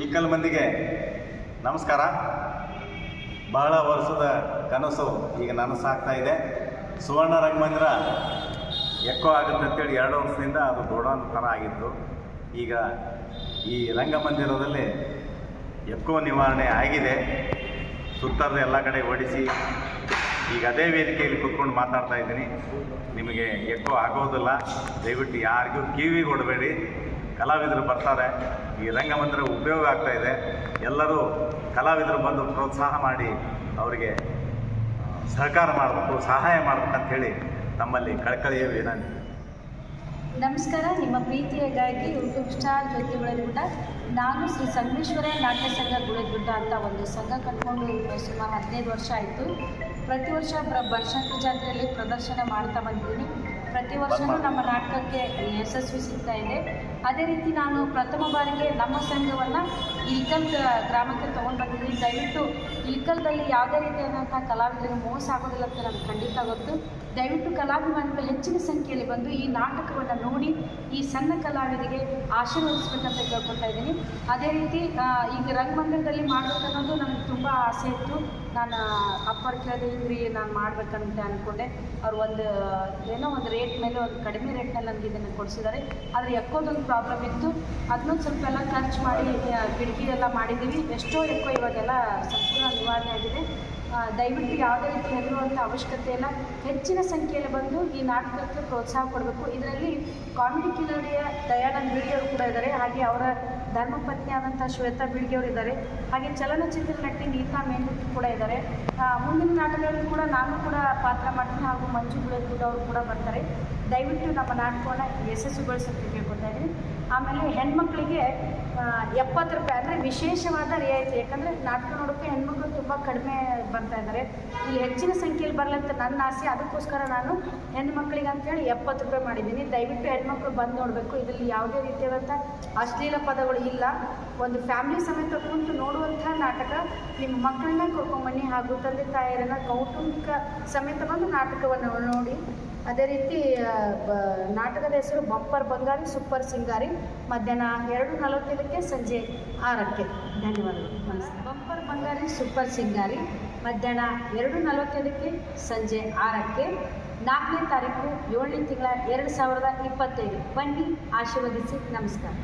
ಇಲ್ಕಲ್ ಮಂದಿಗೆ ನಮಸ್ಕಾರ. ಬಹಳ ವರ್ಷದ ಕನಸು ಈಗ ನನಸಾಗ್ತಾ ಇದೆ. ಸುವರ್ಣ ರಂಗಮಂದಿರ ಎಕ್ಕೋ ಆಗುತ್ತೆ ಅಂತೇಳಿ ಎರಡು ವರ್ಷದಿಂದ ಅದು ಗೋಡೌನ್ ಥರ ಆಗಿತ್ತು. ಈಗ ಈ ರಂಗಮಂದಿರದಲ್ಲಿ ಎಕ್ಕೋ ನಿವಾರಣೆ ಆಗಿದೆ. ಸುತ್ತರದ ಎಲ್ಲ ಕಡೆ ಓಡಿಸಿ ಈಗ ಅದೇ ವೇದಿಕೆಯಲ್ಲಿ ಕೂತ್ಕೊಂಡು ಮಾತಾಡ್ತಾ ಇದ್ದೀನಿ. ನಿಮಗೆ ಎಕ್ಕೋ ಆಗೋದಿಲ್ಲ. ದಯವಿಟ್ಟು ಯಾರಿಗೂ ಕಿವಿ ಕೊಡಬೇಡಿ ಕಲಾವಿದರು ಬರ್ತಾರೆ. ಈ ರಂಗಮಂದಿರ ಉಪಯೋಗ ಆಗ್ತಾ ಇದೆ. ಎಲ್ಲರೂ ಕಲಾವಿದರು ಬಂದು ಪ್ರೋತ್ಸಾಹ ಮಾಡಿ ಅವರಿಗೆ ಸಹಕಾರ ಮಾಡಬೇಕು, ಸಹಾಯ ಮಾಡ್ಬೇಕಂತ ಹೇಳಿ ನಮ್ಮಲ್ಲಿ ಕಳಕಳಿಯ ವಿನಂತಿ. ನಮಸ್ಕಾರ, ನಿಮ್ಮ ಪ್ರೀತಿಯ ಯೂಟ್ಯೂಬ್ ಸ್ಟಾರ್ ಜ್ಯೋತಿ ಗುಳೇದಗುಡ್ಡ ನಾನು ಶ್ರೀ ಸಂಗಮೇಶ್ವರ ನಾಟ್ಯ ಸಂಘ ಗುಳೇದಗುಡ್ಡ ಅಂತ ಒಂದು ಸಂಘ ಕಟ್ಕೊಂಡು ಸುಮಾರು ಹದಿನೈದು ವರ್ಷ ಆಯಿತು. ಪ್ರತಿ ವರ್ಷ ಬನಶಂಕರಿ ಜಾತ್ರೆಯಲ್ಲಿ ಪ್ರದರ್ಶನ ಮಾಡ್ತಾ ಬಂದಿದ್ದೀನಿ. ಪ್ರತಿ ವರ್ಷವೂ ನಮ್ಮ ನಾಟಕಕ್ಕೆ ಯಶಸ್ವಿ ಸಿಗ್ತಾ ಇದೆ. ಅದೇ ರೀತಿ ನಾನು ಪ್ರಥಮ ಬಾರಿಗೆ ನಮ್ಮ ಸಂಘವನ್ನು ಇಲ್ಕಲ್ ಗ್ರಾಮಕ್ಕೆ ತೊಗೊಂಡು ಬಂದಿದ್ದೀನಿ. ದಯವಿಟ್ಟು ಇಲ್ಕಲ್ದಲ್ಲಿ ಯಾವುದೇ ರೀತಿಯಾದಂಥ ಕಲಾವಿದರಿಗೆ ಮೋಸ ಆಗೋದಿಲ್ಲ ಅಂತ ನಮ್ಗೆ ಖಂಡಿತ ಗೊತ್ತು. ದಯವಿಟ್ಟು ಕಲಾಭಿಮಾನಿಗಳು ಹೆಚ್ಚಿನ ಸಂಖ್ಯೆಯಲ್ಲಿ ಬಂದು ಈ ನಾಟಕವನ್ನು ನೋಡಿ, ಈ ಸಣ್ಣ ಕಲಾವಿದರಿಗೆ ಆಶೀರ್ವದಿಸ್ಬೇಕಂತ ಕೇಳ್ಕೊತಾ ಇದ್ದೀನಿ. ಅದೇ ರೀತಿ ಈಗ ರಂಗಮಂದಿರದಲ್ಲಿ ಮಾಡಬೇಕನ್ನೋದು ನನಗೆ ತುಂಬ ಆಸೆ ಇತ್ತು. ನಾನು ಅಪ್ಪರ್ ಕೇಳಿದ್ರಿ ನಾನು ಮಾಡಬೇಕಂತ ಅಂದ್ಕೊಂಡೆ ಅವ್ರು ಒಂದು, ಏನೋ ಒಂದು ರೇಟ್ ಮೇಲೆ, ಒಂದು ಕಡಿಮೆ ರೇಟ್ನಲ್ಲಿ ನನಗೆ ಇದನ್ನು ಕೊಡಿಸಿದ್ದಾರೆ. ಆದರೆ ಎಕ್ಕೋದೊಂದು ಪ್ರಾಬ್ಲಮ್ ಇತ್ತು. ಅದನ್ನೊಂದು ಸ್ವಲ್ಪ ಎಲ್ಲ ಖರ್ಚು ಮಾಡಿ ಗಿಡಗಿ ಎಲ್ಲ ಮಾಡಿದ್ದೀವಿ. ಎಷ್ಟೋ ಎಕ್ಕೋ ಇವಾಗೆಲ್ಲ ಸಂಪೂರ್ಣ ನಿವಾರಣೆ ಆಗಿದೆ. ದಯವಿಟ್ಟು ಯಾವುದೇ ರೀತಿ ಹೆದರುವಂಥ ಅವಶ್ಯಕತೆ ಇಲ್ಲ ಹೆಚ್ಚಿನ ಸಂಖ್ಯೆಯಲ್ಲಿ ಬಂದು ಈ ನಾಟಕಕ್ಕೆ ಪ್ರೋತ್ಸಾಹ ಕೊಡಬೇಕು. ಇದರಲ್ಲಿ ಕಾಮಿಡಿ ಕಿಲಾಡಿಯ ದಯಾನಂದ್ ಬೀಳ್ಗೆಯವರು ಕೂಡ ಇದ್ದಾರೆ. ಹಾಗೆ ಅವರ ಧರ್ಮಪತ್ನಿ ಆದಂಥ ಶ್ವೇತಾ ಬೀಳ್ಗೆಯವರು ಇದ್ದಾರೆ. ಹಾಗೆ ಚಲನಚಿತ್ರ ನಟಿ ನೀತಾ ಮೇಂದೂತಿ ಕೂಡ ಇದ್ದಾರೆ. ಮುಂದಿನ ನಾಟಕಗಳಲ್ಲಿ ಕೂಡ ನಾನು ಕೂಡ ಪಾತ್ರ ಮಾಡ್ತೀನಿ. ಹಾಗೂ ಮಂಜು ಕೂಡ ಅವರು ಕೂಡ ಬರ್ತಾರೆ. ದಯವಿಟ್ಟು ನಮ್ಮ ನಾಟಕವನ್ನು ಯಶಸ್ವಿಗೊಳಿಸೋಕ್ಕೆ ಕೇಳ್ಕೊತಾ ಇದ್ದೀನಿ. ಆಮೇಲೆ ಹೆಣ್ಮಕ್ಳಿಗೆ ಎಪ್ಪತ್ತು ರೂಪಾಯಿ ಅಂದರೆ ವಿಶೇಷವಾದ ರಿಯಾಯಿತಿ. ಯಾಕಂದರೆ ನಾಟಕ ನೋಡೋಕ್ಕೆ ಹೆಣ್ಮಕ್ಳು ತುಂಬ ಕಡಿಮೆ ಬರ್ತಾ ಇದ್ದಾರೆ ಇಲ್ಲಿ ಹೆಚ್ಚಿನ ಸಂಖ್ಯೆಯಲ್ಲಿ ಅಂತ ನನ್ನ ಆಸೆ, ಅದಕ್ಕೋಸ್ಕರ ನಾನು ಹೆಣ್ಮಕ್ಳಿಗೆ ಅಂತೇಳಿ ಎಪ್ಪತ್ತು ರೂಪಾಯಿ ಮಾಡಿದ್ದೀನಿ. ದಯವಿಟ್ಟು ಹೆಣ್ಮಕ್ಳು ಬಂದು ನೋಡಬೇಕು. ಇದರಲ್ಲಿ ಯಾವುದೇ ರೀತಿಯಾದಂಥ ಅಶ್ಲೀಲ ಪದಗಳು ಇಲ್ಲ. ಒಂದು ಫ್ಯಾಮಿಲಿ ಸಮೇತ ಕುಂತು ನೋಡುವಂಥ ನಾಟಕ ನಿಮ್ಮ ಮಕ್ಕಳನ್ನ ಕರ್ಕೊಂಬನ್ನಿ ಹಾಗೂ ತಂದೆ ತಾಯಿಯರನ್ನ ಕೌಟುಂಬಿಕ ಸಮೇತ ಬಂದು ನಾಟಕವನ್ನು ನೋಡಿ. ಅದೇ ರೀತಿ ಬ ನಾಟಕದ ಹೆಸರು ಬಂಪರ್ ಬಂಗಾರಿ ಸೂಪರ್ ಸಿಂಗಾರಿ. ಮಧ್ಯಾಹ್ನ ಎರಡು ನಲವತ್ತೈದಕ್ಕೆ ಸಂಜೆ ಆರಕ್ಕೆ. ಧನ್ಯವಾದಗಳು. ನಮಸ್ಕಾರ. ಬಂಪರ್ ಬಂಗಾರಿ ಸೂಪರ್ ಸಿಂಗಾರಿ. ಮಧ್ಯಾಹ್ನ ಎರಡು ನಲವತ್ತೈದಕ್ಕೆ ಸಂಜೆ ಆರಕ್ಕೆ. ನಾಲ್ಕನೇ ತಾರೀಕು ಏಳನೇ ತಿಂಗಳ ಎರಡು ಸಾವಿರದ ಇಪ್ಪತ್ತೈದು. ಬನ್ನಿ ಆಶೀರ್ವದಿಸಿ. ನಮಸ್ಕಾರ.